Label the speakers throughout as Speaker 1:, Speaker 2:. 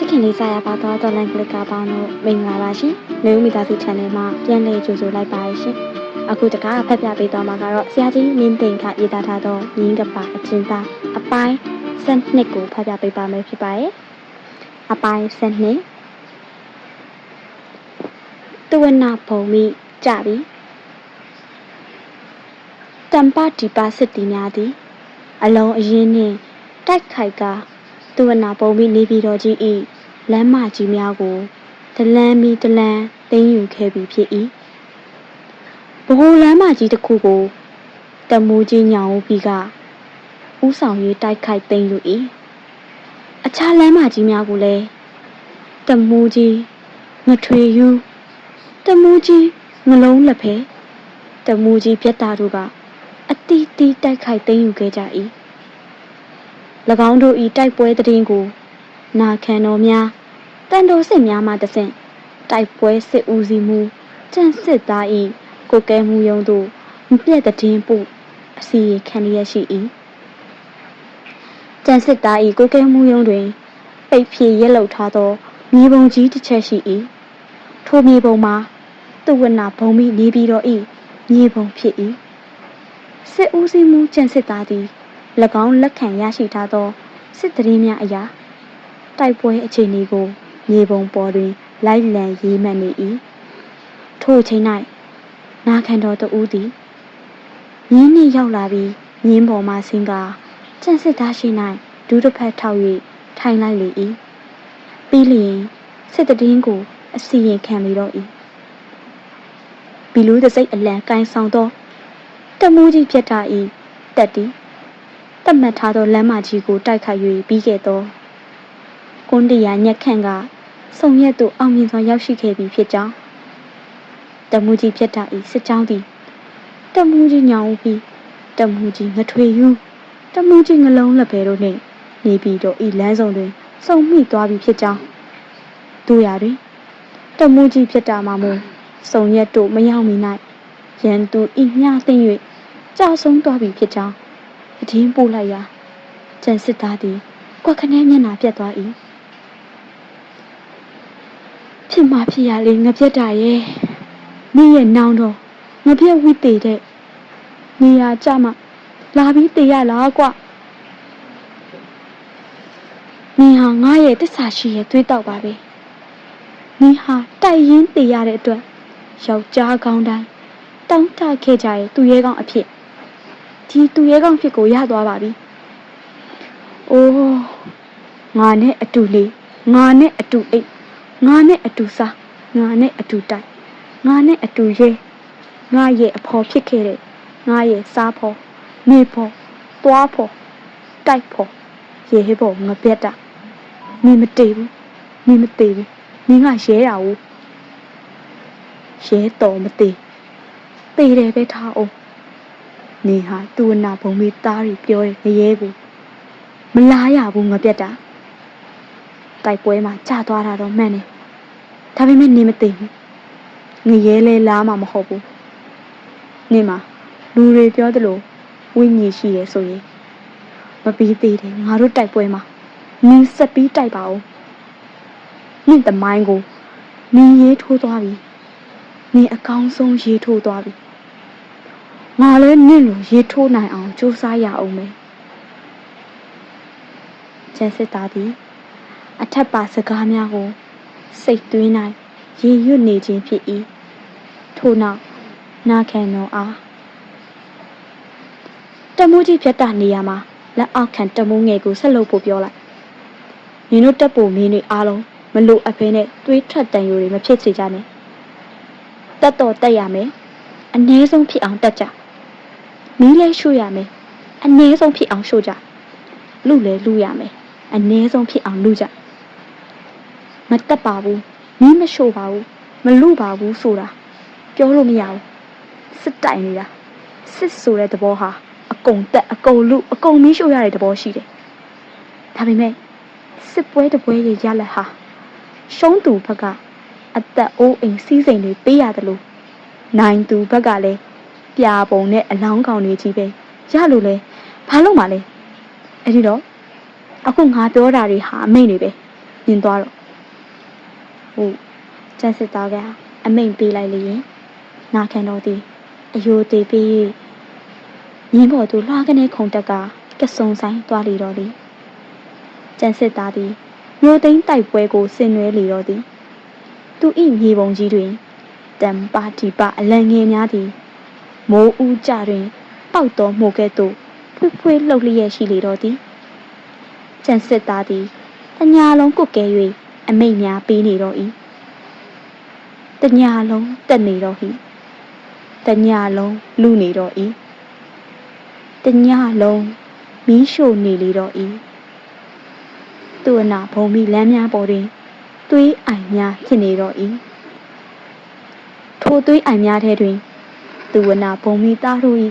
Speaker 1: ချစ်ခင်လေးစားရပါတော့တော်လန်ကလစ်ကပေါင်းတို့မင်္ဂလာပါရှင်။နေဦးမိသားစု channel မှာပြန်လည်ကြိုဆိုလိုက်ပါရရှင်။အခုတကားဖတ်ပြပေးသွားမှာကတော့ဆရာကြီးမင်းသိန်ကရေးသားထားသောရင်းကပါအချင်းသားအပိုင်းစနစ်ကိုဖတ်ပြပေးပါမယ်ဖြစ်ပါရဲ့။အပိုင်းစနစ်တဝနာဘုံမိကြပြီ။တမ္ပဒီပါစစ်တီများသည် အလုံးအရင်နှင့်တိုက်ခိုက်က သူဝနာပုံပြီးနေပြည်တော်ကြီး၏လမ်းမကြီးများကိုဒလန်းမီဒလန်းသိမ်းယူခဲ့ပြီးဖြစ်၏ဘိုးလမ်းမကြီးတစ်ခုကိုတမူးကြီးညောင်ဦးပြီးကဥဆောင်ရေးတိုက်ခိုက်သိမ်းယူ၏အခြားလမ်းမကြီးများကိုလည်းတမူးကြီးငထွေယူတမူးကြီးငလုံးလက်ဖဲတမူးကြီးပြတ်တာတို့ကအတီးတီးတိုက်ခိုက်သိမ်းယူခဲ့ကြ၏၎ င်းတို့၏တိုက်ပွဲတည်င်းကို နာခံတော်များတန်တော်စစ်များမှတဆင့်တိုက်ပွဲစစ်ဦးစီးမှုကျန့်စစ်သား၏ကိုကဲမှုယုံသို့မပြတ်တည်င်းပို့အစီရင်ခံရရှိ၏ကျန့်စစ်သား၏ကိုကဲမှုယုံတွင်ပိတ်ဖြေရက်လောက်ထားသောမြေပုံကြီးတစ်ချက်ရှိ၏ထိုမြေပုံမှာသူဝနာဘုံမိနေပြီးတော့၏မြေပုံဖြစ်၏စစ်ဦးစီးမှုကျန့်စစ်သားသည်၎ င်းလက်ခံရရှိထားသောစစ်တရင်များအရာတိုက်ပွဲအခြေအနေကိုမြေပုံပေါ်တွင် လိုက်လံရေးမှတ်နေ၏ထို့အချိန်၌နာခံတော်တဦးသည်မြင်းနှင့်ရောက်လာပြီးမြင်းပေါ်မှဆင်းကာကျန့်စစ်သားရှိ၌ဒူးတစ်ဖက်ထောက်၍ထိုင်လိုက်လေ၏ပြီးလျင်စစ်တရင်ကိုအစီရင်ခံလေတော့၏ဘီလူးတစိတ်အလံကန်ဆောင်သောတမူးကြီးပြတ်တာ၏တက်သည် တတ်မှတ်ထားသောလမ်းမကြီးကိုတိုက်ခိုက်၍ပြီးခဲ့သောကွန်တီယာညက်ခန့်ကစုံရက်သို့အောင်မြင်စွာရောက်ရှိခဲ့ပြီဖြစ်ကြောင်းတမူကြီးဖြစ်တာဤစစ်ကြောင်းသည်တမူကြီးညောင်ဦးပြီးတမူကြီးငထွေယူတမူကြီးငလုံးလက်ပဲတို့နှင့်နေပြီးတော့ဤလမ်းဆောင်တွင်စုံမိသွားပြီဖြစ်ကြောင်းတို့ရတွင်တမူကြီးဖြစ်တာမှမို့စုံရက်တို့မရောက်မီ၌ရန်သူဤမျှသိမ့်၍ကြာဆုံးသွားပြီဖြစ်ကြောင်း အထင်းပို့လိုက်ရာကျန်စစ်သားသည်ကွက်ခနဲမျက်နှာပြတ်သွား၏ဖြစ်မှဖြစ်ရလေငပြက်တာရဲ့နေရဲ့နောင်တော့ငပြက်ဝိတေတဲ့နေရာကြမှာလာပြီးတေရလားကွနေဟာငါရဲ့တစ္ဆာရှိရဲ့သွေးတောက်ပါပဲနေဟာတိုက်ရင်တေရတဲ့အတွက်ယောက်ျားကောင်းတိုင်းတောင်းတခဲ့ကြရဲ့သူရဲကောင်းအဖြစ် ဒီသူရဲကောင်းဖြစ်ကိုရသွားပါပြီ။အိုးငါနဲ့အတူလေးငါနဲ့အတူအိတ်ငါနဲ့အတူစားငါနဲ့အတူတိုက်ငါနဲ့အတူရဲငါရဲ့အဖော်ဖြစ်ခဲ့တဲ့ငါရဲ့စားဖော်နေဖော်သွားဖော်တိုက်ဖော်ရဲဘော်ငပြက်တာနေမတည်ဘူးနေမတည်ဘူးနေငါရဲတာဦးရဲတော်မတည်တည်တယ်ပဲထားအောင် နေဟာသူ့နာဘုံမေးသားတွေပြောတယ်ငရဲကိုမလားရဘူးငပြက်တာတိုက်ပွဲမှာကြာသွားတာတော့မှန်တယ်ဒါပေမဲ့နေမသိဘူးငရဲလဲလားမှမဟုတ်ဘူးနေမှာလူတွေပြောသလိုဝိညာဉ်ရှိရဲဆိုရင်မပြီးသေးတယ်ငါတို့တိုက်ပွဲမှာနင်းဆက်ပြီးတိုက်ပါဦးနင့်တမိုင်းကိုနင်းရေးထိုးသွားပြီနင်းအကောင်းဆုံးရေးထိုးသွားပြီ ငါလည်းနင့်လိုရေထိုးနိုင်အောင်စူးစမ်းရအောင်မယ်ကျန်စစ်သားသည်အထက်ပါစကားများကို စိတ်သွင်း၌ရေရွတ်နေခြင်းဖြစ်၏ထို့နောက်နာခံတော်အားတမိုးကြီးဖြတ်တာနေရာမှာလက်အောက်ခံတမိုးငယ်ကိုဆက်လုပ်ဖို့ပြောလိုက်နင်တို့တက်ဖို့မင်းတွေအားလုံးမလို့အဖဲနဲ့သွေးထွက်တန်ယိုတွေမဖြစ်စေကြနဲ့တက်တော်တက်ရမယ်အ ਨੇ ဆုံးဖြစ်အောင်တက်ကြ မီးလဲရှို့ရမယ်အနည်းဆုံးဖြစ်အောင်ရှို့ကြလူလဲလူရမယ်အနည်းဆုံးဖြစ်အောင်လူကြမတက်ပါဘူးမီးမရှို့ပါဘူးမလူပါဘူးဆိုတာပြောလို့မရဘူးစစ်တိုင်နေတာစစ်ဆိုတဲ့သဘောဟာအကုန်တက်အကုန်လူအကုန်မီးရှို့ရတဲ့သဘောရှိတယ်ဒါပေမဲ့စစ်ပွဲတပွဲရဲ့ရလက်ဟာရှုံးသူဘက်ကအသက်အိုးအိမ်စီးစိမ်တွေပေးရတယ်လို့နိုင်သူဘက်ကလည်း ပြာပုံနဲ့အလောင်းကောင်တွေကြီးပဲရလို့လဲဘာလို့မှလဲအဲ့ဒီတော့အခုငါပြောတာတွေဟာအမိတ်တွေပဲမြင်သွားတော့ဟုတ်ကျန်စစ်သားကအမိန်ပေးလိုက်လျင်နာခံတော်သည်အယိုသေးပေး၍မြင်းပေါ်သို့လွှားကနေခုံတက်ကကစုံဆိုင်သွားလေတော့သည်ကျန်စစ်သားသည်မျိုးသိန်းတိုက်ပွဲကိုဆင်နွှဲလေတော့သည်သူ၏မြေပုံကြီးတွင်တံပါတိပအလံငယ်များသည် မိုးဦးကြတွင် ပေါက်တော်မှုကဲ့သို့ဖွေးဖွေးလှုပ်လျက်ရှိလေတော့သည်ကျန်စစ်သားသည်တညာလုံးကုတ်ကဲ၍အမိတ်များပေးနေတော့၏တညာလုံးတက်နေတော့၏တညာလုံးလူနေတော့၏တညာလုံးမီးရှို့နေလေတော့၏သူ့အနာဘုံမီလမ်းများပေါ်တွင်သွေးအိုင်များဖြစ်နေတော့၏ထိုသွေးအိုင်များထဲတွင် သူဝနာဘုံမီသားတို့၏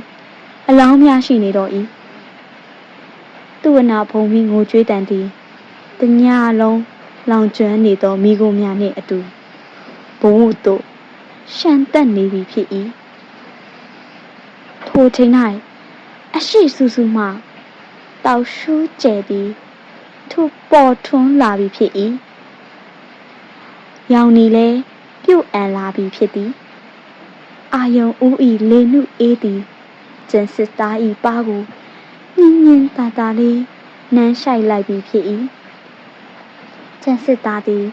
Speaker 1: အလောင်းများရှိနေတော့၏သူဝနာဘုံမီငိုကြွေးတန်သည်တညာလုံးလောင်ကျွမ်းနေသောမိဂုံများနှင့်အတူဘုံတို့ရှမ်းတက်နေပြီဖြစ်၏ထိုချိန်၌အရှိဆူဆူမှတောက်ရှူးကျဲသည်သူပေါ်ထွန်းလာပြီဖြစ်၏ရောင်နီလဲပြုတ်အန်လာပြီဖြစ်သည် အာယုံဦးဤလေနုအေးသည်ကျန်စစ်သားဤပါကိုညင်ညင်တာတာလေးနမ်းရှိုက်လိုက်ပြီဖြစ်၏ကျန်စစ်သားသည်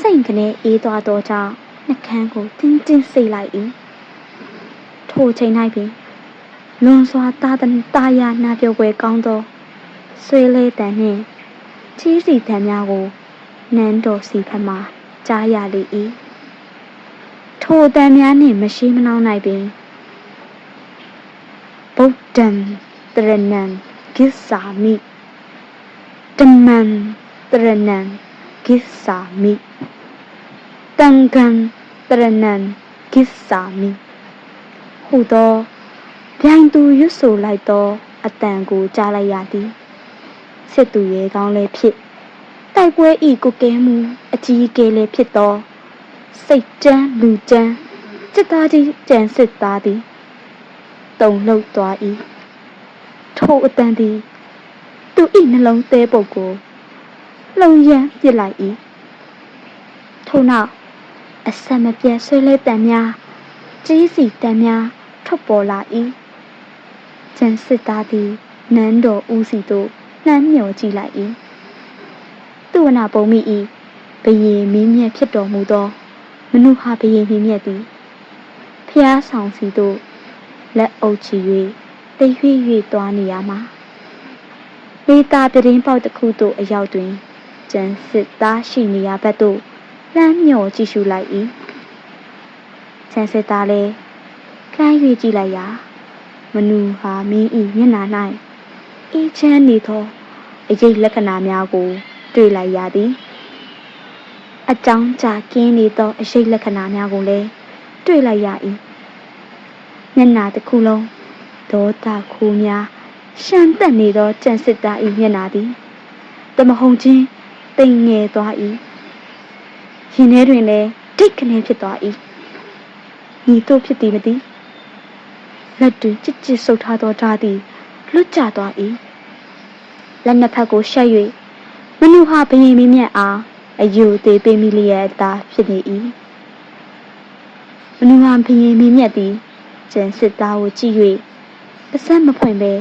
Speaker 1: စိတ်ကနေအေးသွားသောကြောင့်နှကန်းကိုတင်းတင်းစိတ်လိုက်၏ထိုချိန်၌ပင်လွန်စွာတာတန်တာယာနာပြောပွဲကောင်းသောဆွေးလေးတန်နှင့်ချီးစီတန်များကိုနန်းတော်စီဖက်မှကြားရလေ၏ ထိုတန်များနှင့်မရှိမနှောင်း၌ပင်ဗုဒ္ဓံတရဏံဂစ္ဆာမိတမံတရဏံဂစ္ဆာမိတံဃံတရဏံဂစ္ဆာမိဟူသောဗျိုင်သူရွတ်ဆိုလိုက်သောအတန်ကိုကြားလိုက်ရသည်စစ်သူရဲကောင်းလည်းဖြစ်တိုက်ပွဲဤကိုကဲမှုအကြီးအကဲလည်းဖြစ်သော စိတ်တန်းလူတန်းစစ်သားကြီးကြံစစ်သားသည်တုံလှုပ်သွား၏ထိုအတန်သည်သူ၏နှလုံးသေးပုတ်ကိုလှုံရမ်းပစ်လိုက်၏ထို့နောက်အဆက်မပြတ်ဆွေးလဲတန်များကြီးစီတန်များထွက်ပေါ်လာ၏ကျန်စစ်သားသည်နန်းတော်ဦးစီသို့နှမ်းမြော်ကြည့်လိုက်၏သူဝနာပုံမိ၏ဘယင်မင်းမြတ်ဖြစ်တော်မူသော မနုဟာဘယင်မင်းမြတ်သည်ဖျားဆောင်စီသို့လက်အုပ်ချီ၍တိတ်ရွေ့၍သွားနေရမှာလေတာတရင်ပေါက်တစ်ခုသို့အရောက်တွင်ကျန်စစ်သားရှိနေရဘက်သို့လှမ်းမြော်ကြည့်ရှုလိုက်၏ကျန်စစ်သားလည်းလှမ်း၍ကြည့်လိုက်ရာမနူဟာမင်း၏မျက်နှာ၌အေးချမ်းနေသောအရေးလက္ခဏာများကို တွေ့လိုက်ရသည် အကြောင်းကြကင်းနေသောအရေးလက္ခဏာများကိုလည်းတွေ့လိုက်ရ၏မျက်နှာတစ်ခုလုံးဒေါသခိုးများရှမ်းတက်နေသောကြံစစ်သား၏မျက်နှာသည်တမဟုန်ချင်းတိမ်ငယ်သွား၏ရင်ထဲတွင်လည်းဒိတ်ကနေဖြစ်သွား၏ညီတို့ဖြစ်သည်မသိလက်တွင်ကြစ်ကြစ်ဆုပ်ထားသောဓာသည်လွတ်ကျသွား၏လက်နှစ်ဖက်ကိုရှက်၍မနုဟာဘယင်မင်းမြတ်အား အယူသေးပေးမိလျက်သာဖြစ်နေ၏မနုဟာဘယင်မင်းမြတ်သည်ကျန်စစ်သားကိုကြည့်၍ပစက်မဖွင့်ဘဲ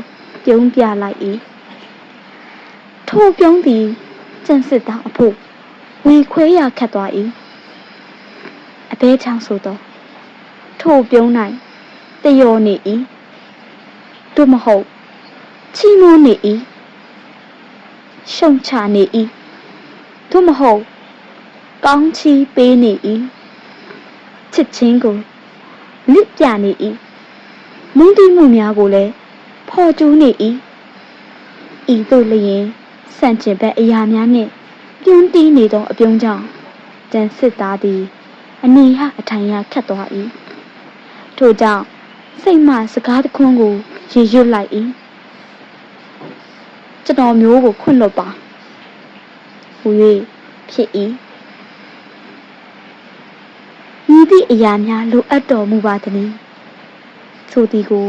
Speaker 1: ပြုံးပြလိုက်၏ထိုပြုံးသည်ကျန်စစ်သားအဖို့ဝေခွဲရခတ်သွား၏အဘဲချောင်းဆိုသောထိုပြုံး၌တယောနေ၏တို့မဟုတ်ချီးမွမ်းနေ၏ရှုံချနေ၏ တို့မဟုတ်ကောင်းချီးပေးနေ၏ချစ်ချင်းကိုလစ်ပြနေ၏မုန်းတိမှုများကိုလည်းဖော်ကျူးနေ၏ဤသို့လျင်ဆန့်ကျင်ဘက်အရာများနှင့်ပြုံးတီးနေသောအပြုံးကြောင့်တန်စစ်သားသည်အနီဟအထိုင်ရခတ်သွား၏ထို့ကြောင့်စိတ်မှစကားတခွန်းကိုရေရွတ်လိုက်၏ကျွန်တော်မျိုးကိုခွင့်လွတ်ပါ ဟူ၍ဖြစ်၏ဤသည့်အရာများလိုအပ်တော်မူပါသည်ဆိုသည်ကို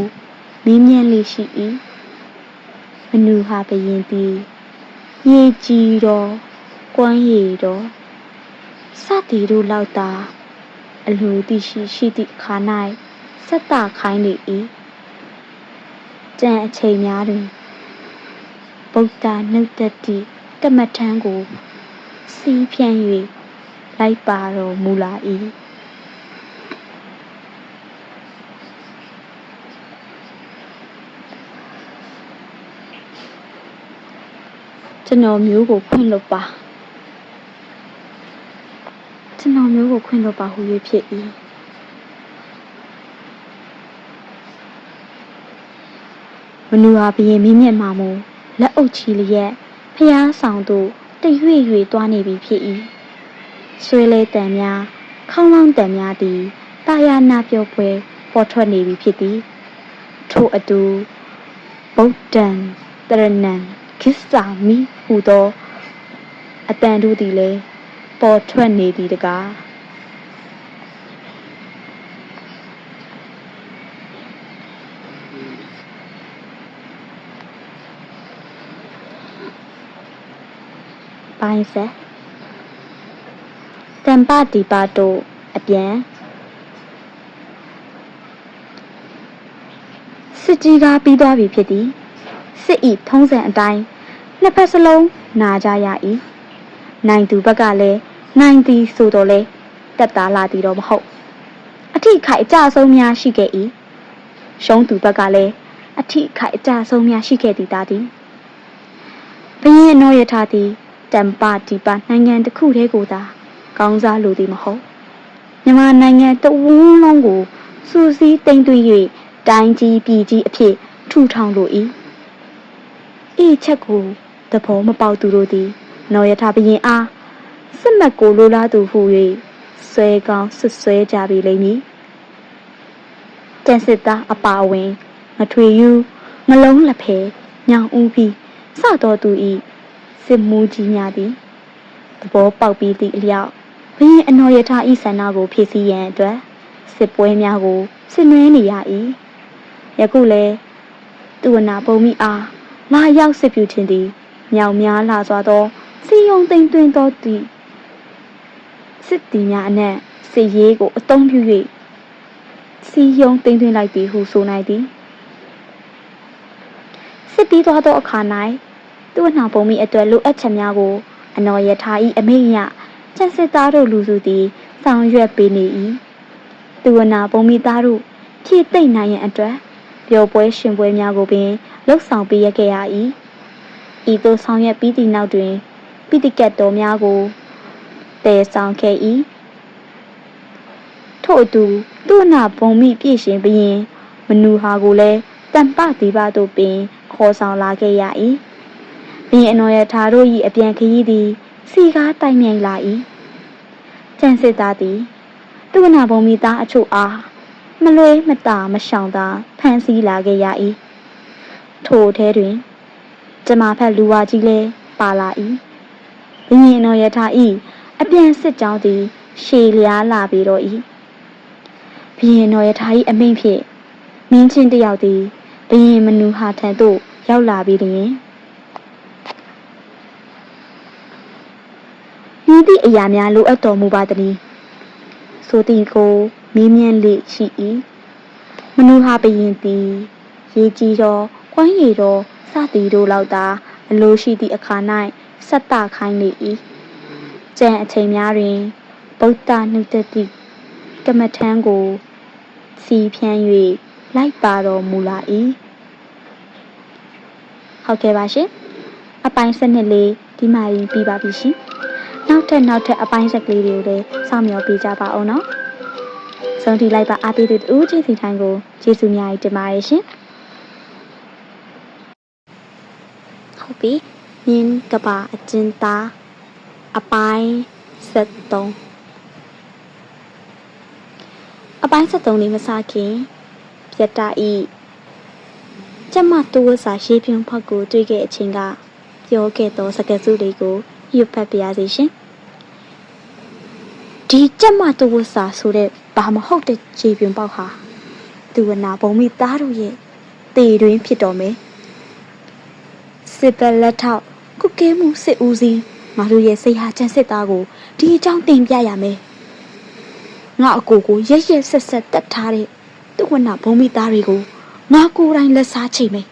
Speaker 1: မင်းမြန်းလေးရှိ၏မနူဟာဘယင်သည်ရေကြည်တော်ကွမ်းရည်တော့စသည်တို့လောက်သာအလိုတိရှိရှိသည့်အခါ၌ဆက်တာခိုင်းလေ၏ကြံအချိန်များတွင်ဗုဒ္ဓနှုတ်တတိ ကမ္မထံကို စီးဖြန့်၍လိုက်ပါတော်မူလာ၏ကျွန်တော်မျိုးကိုခွင့်လွတ်ပါကျွန်တော်မျိုးကိုခွင့်လွတ်ပါဟူ၍ဖြစ်၏မနူဟာဘရင်မင်းမြတ်မှာမူလက်အုပ်ချီလျက် ဖျားဆောင်သို့တရွေ့ရွေ့သွားနေပြီဖြစ်၏ဆွေးလဲတန်များခေါင်းလောင်းတန်များသည်တာယာနာပြောပွဲပေါ်ထွက်နေပြီဖြစ်သည်ထို့အတူဗုဒ္ဓံတရဏံခိစ္ဆာမိဟူသောအတန်တို့သည်လည်းပေါ်ထွက်နေသည်တကား ပိုင်းဆက်တံပတိပါတို့အပြန်စစ်ကြီးကားပြီးသွားပြီဖြစ်သည်စစ်ဤထုံးစံအတိုင်းနှစ်ဖက်စလုံးနာကြရ၏နိုင်သူဘက်ကလည်းနိုင်သည်ဆိုတော့လေတက်သားလာသည်တော့မဟုတ်အထိခိုက်အကြဆုံးများရှိခဲ့၏ရှုံးသူဘက်ကလည်းအထိခိုက်အကြဆုံးများရှိခဲ့သည်သားသည်ဘရင်အနောယထာသည် တမ်ပါဒီပါနိုင်ငံတစ်ခုတည်းကိုသာကောင်းစားလိုသည်မဟုတ်မြန်မာနိုင်ငံတဝန်းလုံးကိုစူးစီးတိမ်သွင်း၍တိုင်းကြီးပြည်ကြီးအဖြစ်ထူထောင်လို၏ဤချက်ကိုသဘောမပေါက်သူတို့သည်နော်ယထာဘရင်အားစစ်မှတ်ကိုလိုလားသူဟု၍ဆွဲကောင်းဆွဆွဲကြပြီလိမ့်မည်တန်စစ်သားအပါအဝင်မထွေယူမလုံးလက်ဖဲညောင်ဦးပြီးစတော်သူဤ စစ်မှုကြီးများသည်သဘောပေါက်ပြီးသည့်အလျောက်ဘရင်အနော်ယထာဤဆန္ဒကိုဖြည့်ဆည်းရန်အတွက်စစ်ပွဲများကိုဆင်နွှဲနေရ၏ယခုလည်းသူဝနာပုံမိအားလာရောက်စစ်ပြူခြင်းသည်မြောင်များလာစွာသောစီယုံသိမ့်သွင်းသောသည့်စစ်တီများအနက်စစ်ရေးကိုအုံပြု၍စီယုံသိမ့်သွင်းလိုက်သည်ဟုဆိုနိုင်သည်စစ်ပြီးသွားသောအခါ၌ သူ့အနှောင်ပုံမိအတွက်လိုအပ်ချက်များကိုအနော်ရထား၏အမိန့်ရချက်စစ်သားတို့လူစုသည်ဆောင်ရွက်ပေးနေ၏သူဝနာပုံမိသားတို့ဖြည့်သိမ့်နိုင်ရန်အတွက်ပျော်ပွဲရှင်ပွဲများကိုပင်လှုပ်ဆောင်ပေးရခဲ့ရ၏ဤသို့ဆောင်ရွက်ပြီးသည့်နောက်တွင်ပိဋကတ်တော်များကိုတည်ဆောင်ခဲ့၏ထို့အတူသူ့နာဘုံမိပြည့်ရှင်ဘရင်မနူဟာကိုလည်းတန်ပတိပါတို့ပင်ခေါ်ဆောင်လာခဲ့ရ၏ ဘရင်အနော်ရထားတို့၏အပြန်ခရီးသည်စီကားတိုင်မြိုင်လာ၏ကျန်စစ်သားသည်သူ့နာဘုံမိသားအချို့အားမလွေးမတာမရှောင်သာဖမ်းဆီးလာခဲ့ရ၏ထိုထဲတွင်ကျမဖက်လူဝါကြီးလည်းပါလာ၏ဘရင်တော်ယထာဤအပြန်စစ်ကြောင်းသည်ရှေလျားလာပြီးတော့၏ဘရင်တော်ယထာဤအမိန့်ဖြင့်မင်းချင်းတယောက်သည်ဘရင်မနူဟာထံသို့ရောက်လာပြီးလျင် ဤသည့်အရာများလိုအပ်တော်မူပါသည်ဆိုသည်ကိုမင်းမြန်းလေရှိ၏မနူဟာဘရင်သည်ရေကြီးသောကွမ်းရည်သောစသည်တို့လောက်သာအလိုရှိသည့်အခါ၌ဆက်တခိုင်းလေ၏ကြံအချိန်များတွင်ဗုဒ္ဓနှုတ်တတိကမ္မထံကိုစီဖြန်း၍လိုက်ပါတော်မူလာ၏ဟုတ်ကဲ့ပါရှင်အပိုင်းစနစ်လေးဒီမှာရင်ပြီးပါပြီရှင် နောက်ထပ်နောက်ထပ်အပိုင်းဆက်ကလေးတွေကိုလည်းစောင့်မျှော်ပေးကြပါအောင်နော်ဆုံးထိလိုက်ပါအားပေးသူတူချင်းစီတိုင်းကိုကျေးဇူးများကြီးတင်ပါတယ်ရှင်ဟုတ်ပြီမြင်းကပါအကျဉ်းသားအပိုင်း73အပိုင်း73လေးမစခင်ပြတ်တာဤကျမတူဝစာရှေးပြုံးဖောက်ကိုတွေ့ခဲ့အချိန်ကပြောခဲ့သောစကားစုလေးကိုရွတ်ဖတ်ပြရစီရှင် ဒီကျမတူဝစာဆိုတဲ့ဘာမဟုတ်တဲ့ခြေပြုံးပေါက်ဟာသူဝနာဘုံမိသားတို့ရဲ့တေတွင်ဖြစ်တော်မယ်စစ်ဘက်လက်ထောက်ကုကဲမှုစစ်ဦးစီးငါတို့ရဲ့စိတ်ဟာချမ်းစစ်သားကိုဒီအကြောင်းတင်ပြရမယ်ငါအကိုကိုရက်ရက်ဆက်ဆက်တတ်ထားတဲ့သူ့ဝနဘုံမိသားတွေကိုငါကိုယ်တိုင်လက်စားချိန်မယ်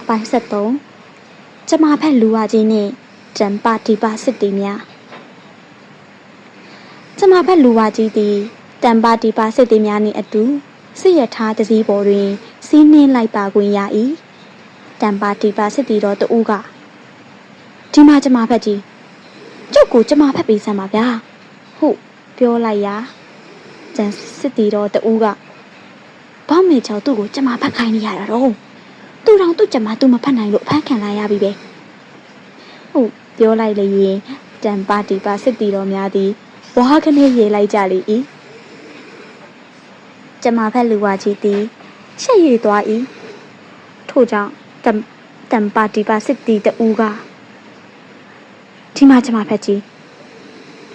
Speaker 1: အပိုင်း73 ကျမဖက်လူဝကြီးနဲ့ဂျမ်ပါတီပါစစ်တီများကျမဖက်လူဝကြီးသည်တမ်ပါတီပါစစ်တီများနှင့်အတူစစ်ရထားတစည်းပေါ်တွင် စီးနှင်းလိုက်ပါခွင့်ရ၏တမ်ပါတီပါစစ်တီတော်တူကဒီမှာကျမဖက်ကြီးကျုပ်ကိုကျမဖက်ပေးစမ်းပါဗျာဟုတ်ပြောလိုက်ရာကျန်စစ်တီတော်တူကဘောင်းမေချောက်သူ့ကိုကျမဖက်ခိုင်းနေရတာတော့ သူ့တောင်သူ့ကျမသူ့မဖက်နိုင်လို့အဖမ်းခံလိုက်ရပြီပဲဟုတ်ပြောလိုက်လေရင်တမ်ပါတီပါစစ်တီတော်များသည်ဝါခနဲ့ရေလိုက်ကြလေ၏ကျမဖက်လူဝါကြီးသည်ချက်ရည်သွား၏ထို့ကြောင့်တမ်တမ်ပါတီပါစစ်တီတူကဒီမှာကျမဖက်ကြီး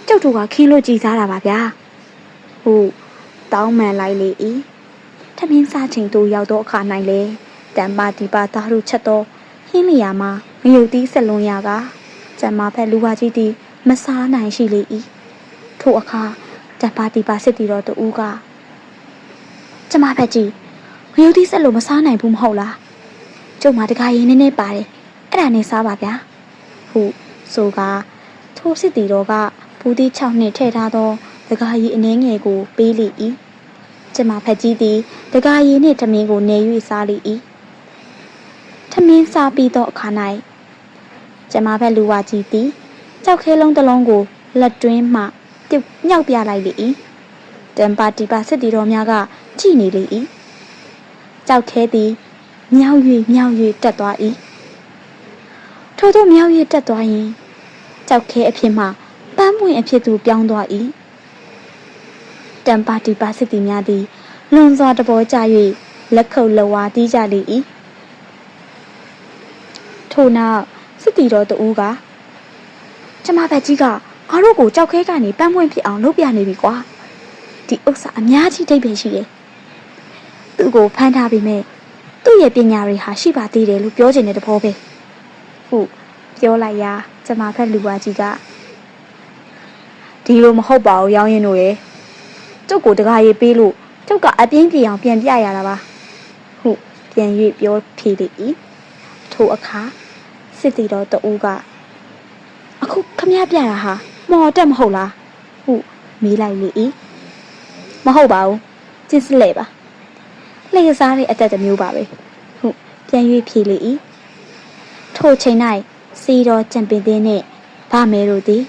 Speaker 1: ကျုပ်တို့ကခင်းလို့ကြည်စားတာပါဗျာဟုတ်တောင်းမှန်လိုက်လေ၏ထမင်းစားချိန်တို့ရောက်တော့အခါ၌လေ တမ်ပါတီပါသားတို့ချက်တော့ဟင်းလျာမှာငရုတ်သီးဆက်လွန်ရကကျမဖက်လူဝါကြီးသည်မစားနိုင်ရှိလေ၏ထို့အခါတမ်ပါတီပါစစ်တီတော်တူကကျမဖက်ကြီးငရုတ်သီးဆက်လို့မစားနိုင်ဘူးမဟုတ်လားကျုပ်မတကားရင်နည်းနည်းပါတယ်အဲ့ဒါနဲ့စားပါဗျာဟုတ်ဆိုကထိုးစစ်တီတော်ကဘူးသီး6နှစ်ထည့်ထားသောတကားရီအနှဲငယ်ကိုပေးလိ၏ကျမဖက်ကြီးသည်တကားရီနှင့်ထမင်းကိုနေ၍စားလိ၏ ထမင်းစားပြီးသောအခါ၌ကျမဖက်လူဝါကြီးသည်ကြောက်ခဲလုံးတစ်လုံးကိုလက်တွင်းမှပြုတ်မြောက်ပြလိုက်လေ၏တမ်ပါတီပါစစ်တီတော်များကကြည်နေလေ၏ကြောက်ခဲသည်မြောက်၍မြောက်၍တက်သွား၏ထို့သောမြောက်၍တက်သွားရင်ကြောက်ခဲအဖြစ်မှပန်းပွင့်အဖြစ်သို့ပြောင်းသွား၏တမ်ပါတီပါစစ်တီများသည်လွန်စွာတဘောကြ၍လက်ခုပ်လဝါတီးကြလေ၏ ထို့နောက်စစ်တီတော်တူကကျမဘက်ကြီးကငါတို့ကိုကြောက်ခဲကနေပန်းပွင့်ဖြစ်အောင်လုပ်ပြနေပြီကွာဒီဥစ္စာအများကြီးဒိတ်ပဲရှိတယ်သူ့ကိုဖမ်းထားပြီးမဲ့သူ့ရဲ့ပညာတွေဟာရှိပါသေးတယ်လို့ပြောချင်တဲ့တဘောပဲဟုတ်ပြောလိုက်ရာကျမဖက်လူပါကြီးကဒီလိုမဟုတ်ပါဘူးရောင်းရင်တို့ရဲ့ကျုပ်ကိုတကားရေးပေးလို့ကျုပ်ကအပြင်းပြေအောင်ပြန်ပြရတာပါဟုတ်ပြန်၍ပြောဖြေလေ၏ထိုအခါ စစ်တီတော်တူကအခုခမရပြတာဟာမော်တက်မဟုတ်လားဟုတ်မေးလိုက်လေ၏မဟုတ်ပါဘူးကျစ်စလဲပါလှည့်စားတဲ့အတက်တစ်မျိုးပါပဲဟုတ်ပြန်၍ဖြေလေ၏ထိုချိန်၌စီတော်ကြံပင်သေးနှင့်ဗမဲတို့သည်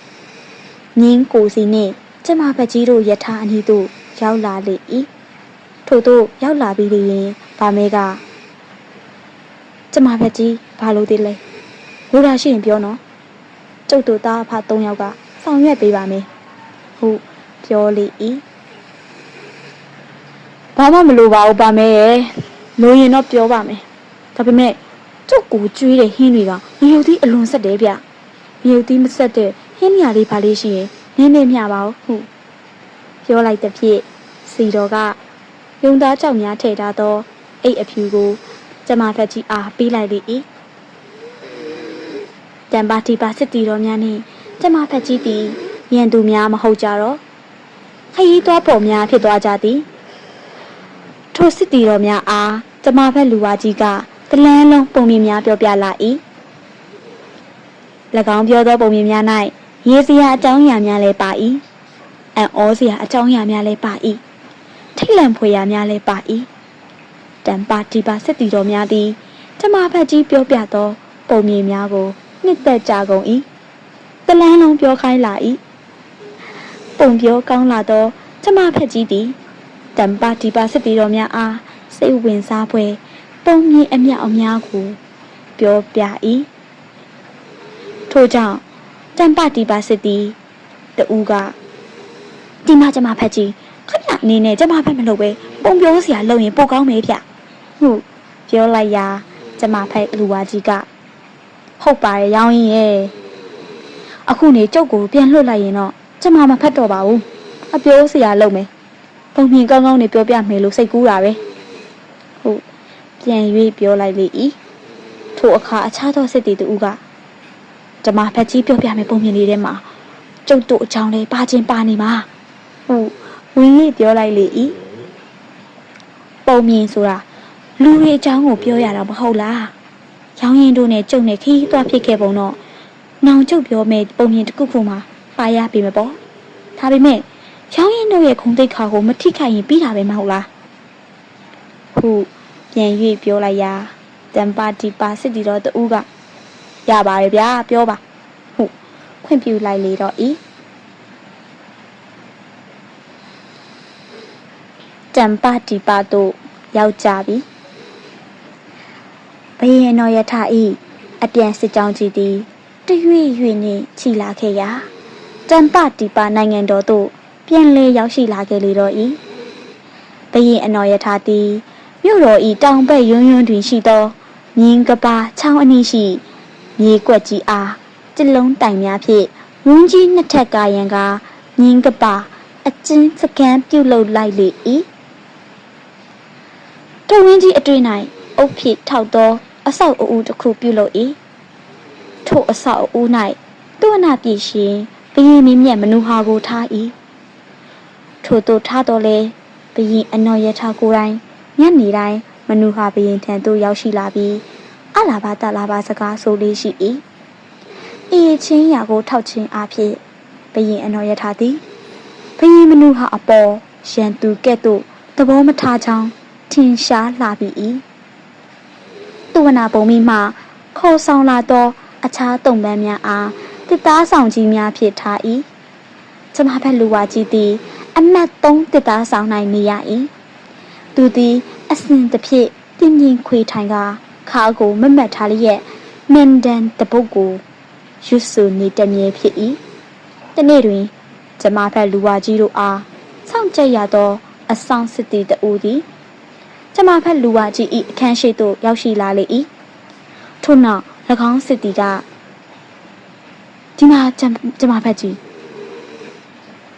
Speaker 1: မြင်းကိုစီနှင့်ကျမပကြီးတို့ယထာအနီးသို့ရောက်လာလေ၏ထို့သို့ရောက်လာပြီးလျင်ဗမဲကကျမပကြီးဘာလို့သေးလဲ လူရာရှိရင်ပြောနော်ကျုပ်တို့သားအဖ၃ယောက်ကဆောင်ရွက်ပေးပါမယ်ဟုတ်ပြောလေ၏ဘာမှမလိုပါဘူးပါမဲရဲ့လိုရင်တော့ပြောပါမယ်ဒါပေမဲ့ကျုပ်ကိုကျွေးတဲ့ဟင်းတွေကငရုတ်သီးအလွန်ဆက်တယ်ဗျငရုတ်သီးမဆက်တဲ့ဟင်းညာလေးပါလေးရှိရင်နင်းနေမျှပါဘူးဟုတ်ပြောလိုက်တဲ့ဖြစ်စီတော်ကယုံသားကြောက်များထည့်ထားသောအိတ်အဖြူကိုကျမဖက်ကြီးအားပေးလိုက်လေ၏ တန်ပါတီပါစစ်တီတော်များနှင့်ကျမဖက်ကြီးသည်ရန်သူများမဟုတ်ကြတော့ခရီးသွားပေါ်များဖြစ်သွားကြသည်ထိုစစ်တီတော်များအားကျမဖက်လူဝါကြီးကတလန်းလုံးပုံမြင်များပြောပြလာ၏၎င်းပြောသောပုံမြင်များ၌ရေးစရာအကြောင်းအရာများလည်းပါ၏အံ့ဩစရာအကြောင်းအရာများလည်းပါ၏ထိတ်လန့်ဖွယ်ရာများလည်းပါ၏တန်ပါတီပါစစ်တီတော်များသည်ကျမဖက်ကြီးပြောပြသောပုံမြင်များကို နှစ်သက်ကြကုန်၏တလန်းလုံးပြောခိုင်းလာ၏ပုံပြောကောင်းလာသောကျမဖက်ကြီးသည်တန်ပါတီပါစစ်တီတော်များအားစိတ်ဝင်စားဖွယ်ပုံမြင်အမြောက်အများကိုပြောပြ၏ထို့ကြောင့်တန်ပါတီပါစစ်တီတူကဒီမှာကျမဖက်ကြီးခဏအနေနဲ့ကျမဖက်မလုပ်ပဲပုံပြောစရာလုပ်ရင်ပိုကောင်းမယ်ဗျဟုတ်ပြောလိုက်ရာကျမဖက်လူဝါကြီးက ဟုတ်ပါတယ်ရောင်းရင်ရဲ့အခုနေကျုပ်ကိုပြန်လွှတ်လိုက်ရင်တော့ကျမမဖက်တော့ပါဘူးအပြောစရာလုပ်မယ်ပုံမြင်ကောင်းကောင်းနေပြောပြမယ်လို့စိတ်ကူးတာပဲဟုတ်ပြန်၍ပြောလိုက်လေ၏ထိုအခါအခြားသောစစ်တီတူကဓမ္မဖက်ကြီးပြောပြမယ်ပုံမြင်လေးထဲမှာကျုပ်တို့အကြောင်းလေးပါချင်းပါနေမှာဟုတ်ဝင်းကြီးပြောလိုက်လေဤပုံမြင်ဆိုတာလူတွေအကြောင်းကိုပြောရတာမဟုတ်လား ရောင်းရင်တို့နဲ့ကျုပ်နဲ့ခီးသွားဖြစ်ခဲ့ပုံတော့နောင်ကျုပ်ပြောမယ်ပုံမြင်တစ်ခုခုမှာပါရပြီမပေါ့ဒါပေမဲ့ရောင်းရင်တို့ရဲ့ခုံတိတ်ခါကိုမထိခိုက်ရင်ပြီးတာပဲမဟုတ်လားဟုပြန်၍ပြောလိုက်ရာတံပါတီပါစစ်တီတော်တူကရပါတယ်ဗျာပြောပါဟုခွင့်ပြုလိုက်လေတော့ဤတံပါတီပါတို့ရောက်ကြပြီ ဘယင်တော်ယထာဤအပြန်စစ်ကြောင်းကြီးသည်တရွေ့ရွေ့နှင့်ခြိလာခဲ့ရာတံပတီပါနိုင်ငံတော်သို့ပြန်လဲရောက်ရှိလာခဲ့လေတော့ဤဘယင်အနော်ယထာသည်မြို့တော်ဤတောင်ဘက်ယွန်းယွန်းတွင်ရှိသောမြင်းကပါချောင်းအနီးရှိမြေကွက်ကြီးအားကျလုံးတိုင်များဖြင့်ဝန်းကြီးနှစ်ထပ်ကာရန်ကမြင်းကပါအကျဉ်းစကန်းပြုတ်လုလိုက်လေ၏တဝင်းကြီးအတွင်၌အုတ်ဖြစ်ထောက်သော အဆောက်အဦတစ်ခုပြုတ်လု၏ထို့အဆောက်အဦ၌သူ့အနာပြည့်ရှင်ဘယင်းမင်းမြတ်မနူဟာကိုထား၏ထို့သို့ထားတော်လဲဘယင်းအနော်ရထားကိုယ်တိုင်ညနေတိုင်းမနူဟာဘယင်းထံသို့ရောက်ရှိလာပြီးအလာဘာတလာဘာစကားဆိုလေးရှိ၏အေးချင်းရာကိုထောက်ချင်းအားဖြင့်ဘယင်းအနော်ရထားသည်ဘယင်းမနူဟာအပေါ်ရန်သူကဲ့သို့သဘောမထားချောင်းထင်ရှားလာပြီ၏ သူဝနာပုံမိမှခေါ်ဆောင်လာသော အခြားတုံပန်းများအားတစ်သားဆောင်ကြီးများဖြစ်ထား၏ကျမဘက်လူဝါကြီးသည် အမတ်3တစ်သားဆောင်၌နေရ၏သူသည်အစဉ်တစ်ဖြစ်ပြင်းပြင်းခွေထိုင်ကခါကိုမမတ်ထားလျက်မန်ဒန်တပုတ်ကိုရွတ်ဆိုနေတမြဲဖြစ်၏တနေ့တွင်ကျမဘက်လူဝါကြီးတို့အားစောင့်ကြက်ရသော အဆောင်စစ်တီတူသည် ကျမဘက်လူဝါကြီး၏အခန်းရှိသို့ရောက်ရှိလာလေ၏ထို့နောက်၎င်းစစ်တီကဒီမှာကျမကျမဖက်ကြီး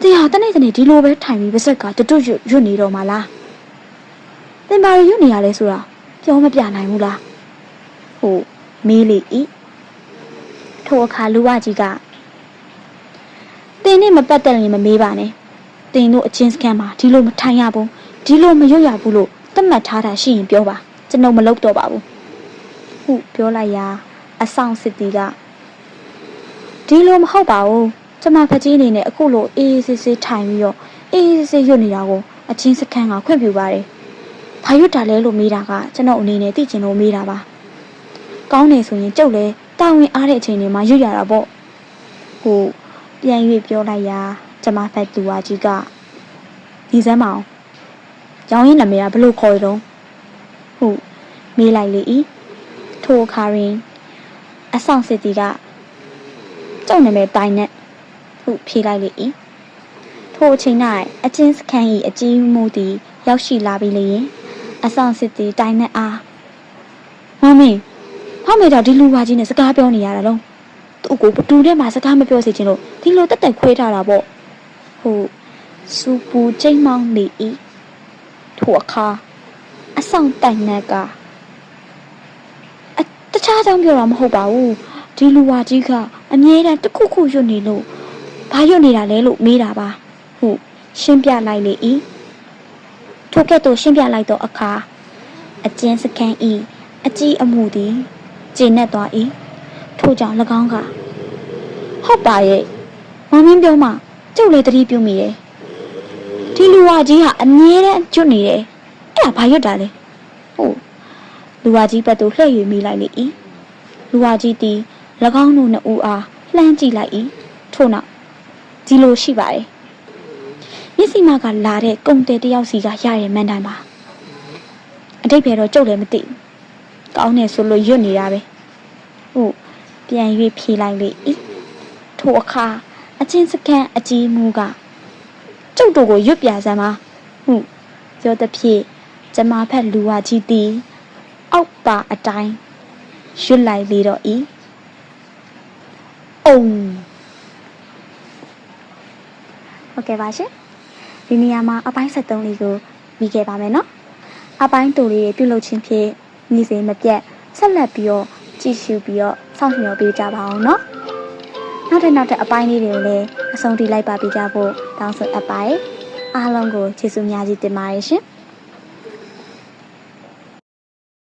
Speaker 1: တရားတနေ့တနေ့ဒီလိုပဲထိုင်ပြီးပါစက်ကတွတ်ရွတ်ရွတ်နေတော့မှလားသင်ပါရရွတ်နေရလဲဆိုတာပြောမပြနိုင်ဘူးလားဟုတ်မေးလေဤထိုအခါလူဝကြီးကတင်နဲ့မပတ်သက်ရင်မမေးပါနဲ့တင်တို့အချင်းစကန်မှာဒီလိုမထိုင်ရဘူးဒီလိုမရွတ်ရဘူးလို့ သတ်မှတ်ထားတာရှိရင်ပြောပါကျွန်တော်မလုပ်တော့ပါဘူးဟုတ်ပြောလိုက်ရာအဆောင်စစ်တီကဒီလိုမဟုတ်ပါဘူးကျမဖကြီးအနေနဲ့အခုလိုအေးအေးဆေးဆေးထိုင်ပြီးတော့အေးအေးဆေးဆေးရွတ်နေတာကိုအချင်းစခန်းကခွင့်ပြုပါတယ်။ဘာရွတ်တာလဲလို့မေးတာကကျွန်တော်အနေနဲ့သိချင်လို့မေးတာပါ။ကောင်းတယ်ဆိုရင်ကြုတ်လဲတာဝန်အားတဲ့အချိန်တွေမှာရွတ်ရတာပေါ့။ဟိုပြန်၍ပြောလိုက်ရာကျမဖက်သူဝါကြီးကဒီစမ်းမအောင်။ ရောင်းရင်နာမည်ကဘလို့ခေါ်ရတော့ဟုတ်မေးလိုက်လေဤထိုအခါရင်အဆောင်စစ်တီကကျောင်းနာမည်တိုင်းနဲ့ဟုဖြေလိုက်လေ၏ထိုအချိန်၌အချင်းစခန်း၏အကြီးမှုသည် ရောက်ရှိလာပြီလေရင်အဆောင်စစ်တီတိုင်းနဲ့အားမမင်းဖောက်မေတော့ဒီလူဝါကြီးနဲ့စကားပြောနေရတာလုံးသူ့ကိုဘတူထဲမှာစကားမပြောစေချင်လို့ဒီလိုတက်တက်ခွေးထားတာပေါ့ဟုတ်စူပူချိန်မောင်းနေ၏ ထိုအခါအဆောင်တိုင်နဲ့ကအတခြားကြောင့်ပြောတာမဟုတ်ပါဘူးဒီလူဝါကြီးကအမြဲတမ်းတစ်ခုခုရွတ်နေလို့ဘာရွတ်နေတာလဲလို့မေးတာပါဟုတ်ရှင်းပြလိုက်လေဤထိုကဲ့သို့ရှင်းပြလိုက်သောအခါအကျဉ်စခန်းဤအကြီးအမှုသည်ကျဉ်နဲ့သွား၏ထို့ကြောင့်၎င်းကဟုတ်ပါရဲ့မမင်းပြောမှကျုပ်လည်းတတိပြုမိတယ် ဒီလူဝါကြီးဟာအမြဲတမ်းကျွတ်နေတယ်အဲ့ဒါဘာရွတ်တာလဲဟုတ်လူဝါကြီးဘက်သို့လှည့်၍မိလိုက်လေ၏လူဝါကြီးသည်၎င်းတို့နှစ်ဦးအားလှမ်းကြည့်လိုက်၏ထို့နောက်ဒီလိုရှိပါတယ်မျက်စိမကလာတဲ့ကုံတယ်တယောက်စီကရရဲ့မန်တိုင်ပါအတိတ်ပဲတော့ကြုတ်လည်းမသိဘူးကောင်းတယ်ဆိုလို့ရွတ်နေတာပဲဟုတ်ပြန်၍ဖြေလိုက်လေ၏ထိုအခါအချင်းစကန်အကြီးမူက ကျုပ်တို့ကိုရွတ်ပြစမ်းပါဟုတ်ပြောသည်ဖြင့်ကျမဖက်လူဝကြီးသည်အောက်ပါအတိုင်းရွတ်လိုက်လေတော့၏အုံဟုတ်ကဲ့ပါရှင်ဒီနေရာမှာအပိုင်း73လေးကိုပြီးခဲ့ပါမယ်နော်အပိုင်းတူလေးတွေပြုလုပ်ခြင်းဖြင့်ညီစိမပြတ်ဆက်လက်ပြီးတော့ကြကြည့်ရှုပြီးတော့စောင့်မျှော်ပေးကြပါအောင်နော် နောက်ထပ်နောက်ထပ်အပိုင်းလေးတွေကိုလည်းအဆုံးထိလိုက်ပါပေးကြဖို့တောင်းဆိုအပ်ပါတယ်အားလုံးကိုကျေးဇူးများကြီးတင်ပါတယ်ရှင်